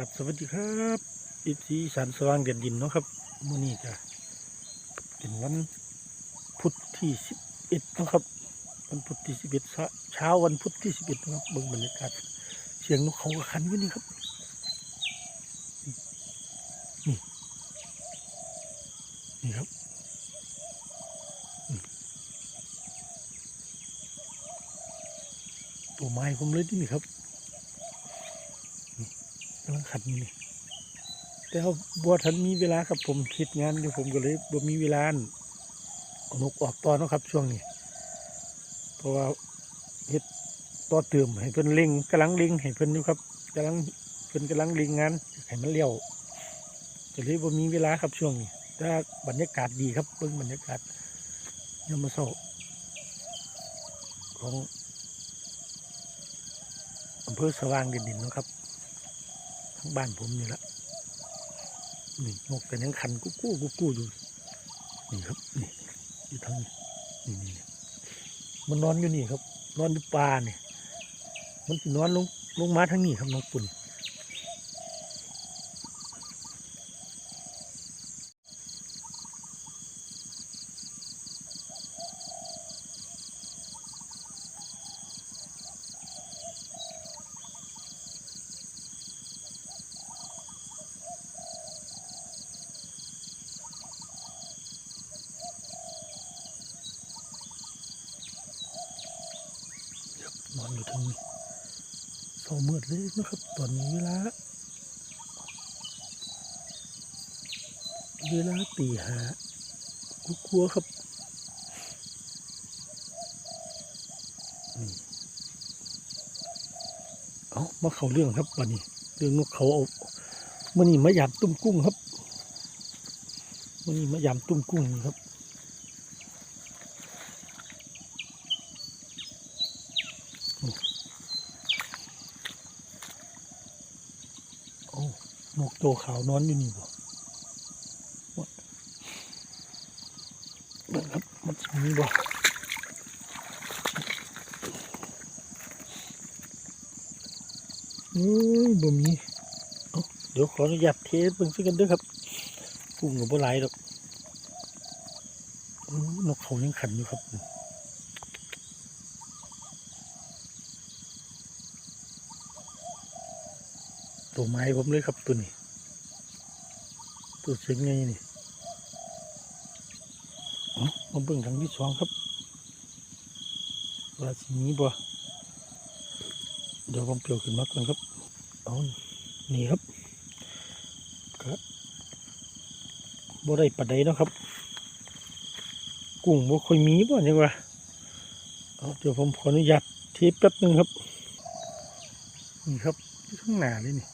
ครับสวัสดีครับอิทธิสันสว่างเด่นดินเนาะครับมื่อนี้จะเป็นวันพุธที่สิบเอ็ดนาะครับวันพุธที่สิบเอ็ดเช้าวันพุธที่สิบเอ็ดนะครับเบิ่งบรรยากาศเสียงนกเขากระคันอยู่นี่ครับนี่นี่ครับตัวไม้ผมเลยที่นี่ครับำลังขัดอยู่นี่แต่เขาบัวทันมีเวลาครับผมคิดงานอยู่ผมก็เลยบ่มีเวลาอั่นเอานกออกตอนนะครับ ช่วงนี้ เพราะว่าเฮ็ดต่อเติมให้เพิ่นเล็งกำลังเล็งให้เพิ่นอยู่ครับกำลังเพิ่นกำลังเล็งงานให้มันเลี้ยวก็เลยบ่มีเวลาครับช่วงนี้แต่บรรยากาศดีครับเบิ่งบรรยากาศยามมื้อเช้าของอำเภอสว่างด่นดินนะครับ ทั้งบ้านผมนี่ละนี่นกกันยังคันกู้กู้กู้กู้อยู่นี่ครับนี่อยู่ทางนี้นี่นี่นี่มันนอนอยู่นี่ครับ นอนอยู่ป่าเนี่ยมันสินอนลงลงมาทั้งนี้ครับนกปุ่น นอนอยู่ทางนี้เศร้ามืดเลยนะครับ ตอนนี้เวลาเวลาตีหากุ๊กกัวครับเอามาเข้าเรื่องครับวันนี้ เรื่องนกเขาเอามื่อนี้มายามตุ้มกุ้งครับมื่อนี้มายามตุ้มกุ้งครับ โอ้นกโตขาวนอนอยู่นี่บ่วะเบิ่งครับมันมีบ่เอ้ยบ่มีเดี๋ยวขออนุญาตเทสเบิ่งซิกันเด้อครับกุ้งก็บ่หลายดอกโอ้นกเขายังขันอยู่ครับ ตัวไม้ผมเลยครับตัวนี้ ตัวเสียงไงนี่มาเบิ่งทางที่สองครับว่าสีนี้บ่เดี๋ยวผมเปลี่ยวขึ้นมาก่อนครับเอานี่ครับก็บ่ได้ปานใดเนะครับ กุ้งบ่ค่อยมีบ่เนี่ยว่าเอาเดี๋ยวผมขออนุญาตเทปแป๊บนึงครับ นี่ครับข้างหน้าเลยนี่